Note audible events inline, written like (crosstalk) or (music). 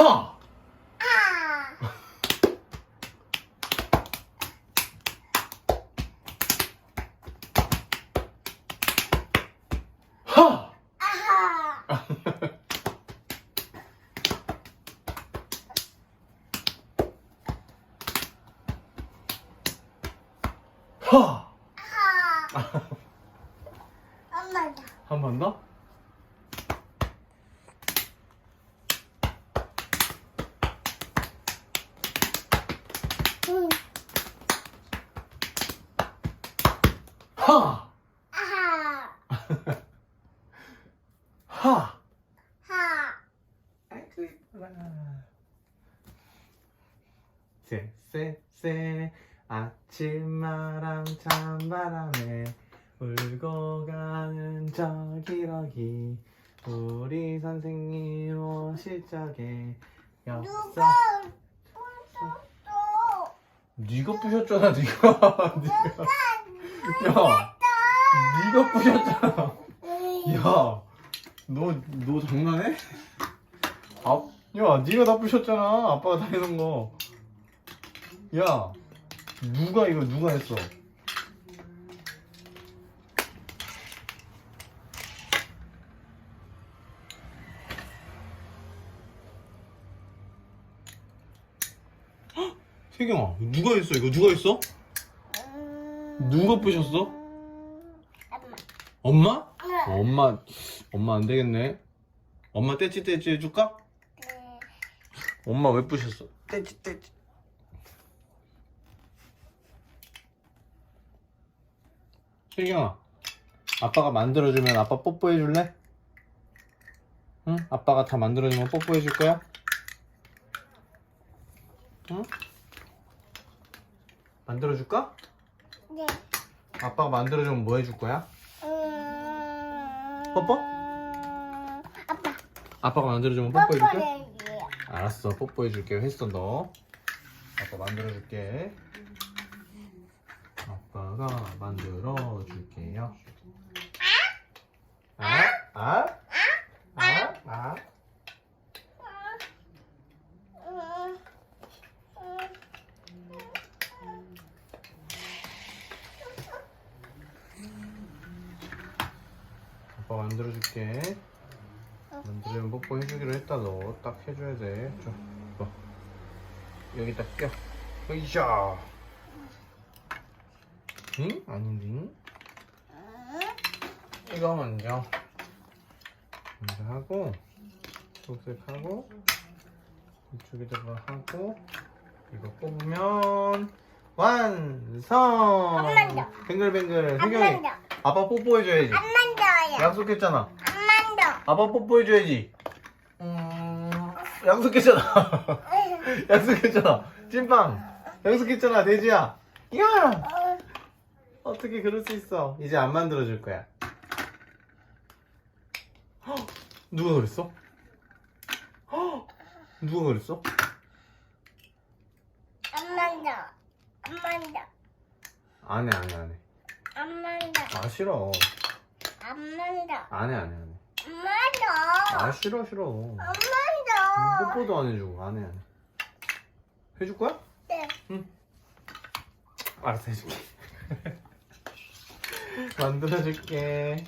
하! 아. 하! 아하. 하! 아하. 엄마다. 한 번 더? 하! 아하. 하! 하. 아이고 이뻐라 쎄쎄쎄 아침바람 찬바람에 울고 가는 저 기러기 우리 선생님 오실 적에 누가 역사 부셨어? 네가 부셨잖아 네가 (laughs) 네가 야 네가 부셨잖아 야, 너, 너 장난해? 아, 야, 네가 다 부셨잖아. 아빠가 다 해놓은 거. 야, 누가 이거 누가 했어? 헉, 세경아, 누가 했어? 이거 누가 했어? 누가 부셨어? 엄마. 엄마? 어, 엄마, 엄마 안 되겠네. 엄마 떼찌 떼찌 해줄까? 네. 엄마 왜 부셨어? 떼찌 떼찌. 세경아, 아빠가 만들어주면 아빠 뽀뽀해줄래? 응? 아빠가 다 만들어주면 뽀뽀해줄 거야? 응? 만들어줄까? 네. 아빠가 만들어주면 뭐 해줄 거야? 음... 뽀뽀? 아빠. 아빠가 만들어주면 뽀뽀해줄게? 뽀뽀해줄게요. 알았어 뽀뽀해줄게 했어 너 아빠 만들어줄게 아빠가 만들어줄게요 아? 아? 아? 아? 음, 아빠 만들어줄게 만들면 뽀뽀 해주기로 했다 너 딱 해줘야 돼 좀, 봐. 여기다 껴 으이샤 응? 아닌데 이거 먼저 먼저 하고 녹색하고 이쪽에다가 하고 이거 뽑으면 완성 안 만져. 뱅글뱅글 안 혜경이 만져. 아빠 뽀뽀해줘야지 안. 약속했잖아. 안 만져. 아빠 뽀뽀해줘야지. 음... 약속했잖아. (laughs) 약속했잖아. 찐빵. 약속했잖아 돼지야. 야! 어떻게 그럴 수 있어? 이제 안 만들어줄 거야. 헉, 누가 그랬어? 헉, 누가 그랬어? 안 만져. 안 만져. 안 해 안 해 안 해. 안 만져. 아 싫어 안 만져. 안 해 안 해 안 해 안 만져. 아 싫어 싫어 안 만져. 뽀뽀도 안 해주고 안 해 안 해 해줄 거야? 네. 알았어 해줄게 (laughs) 만들어줄게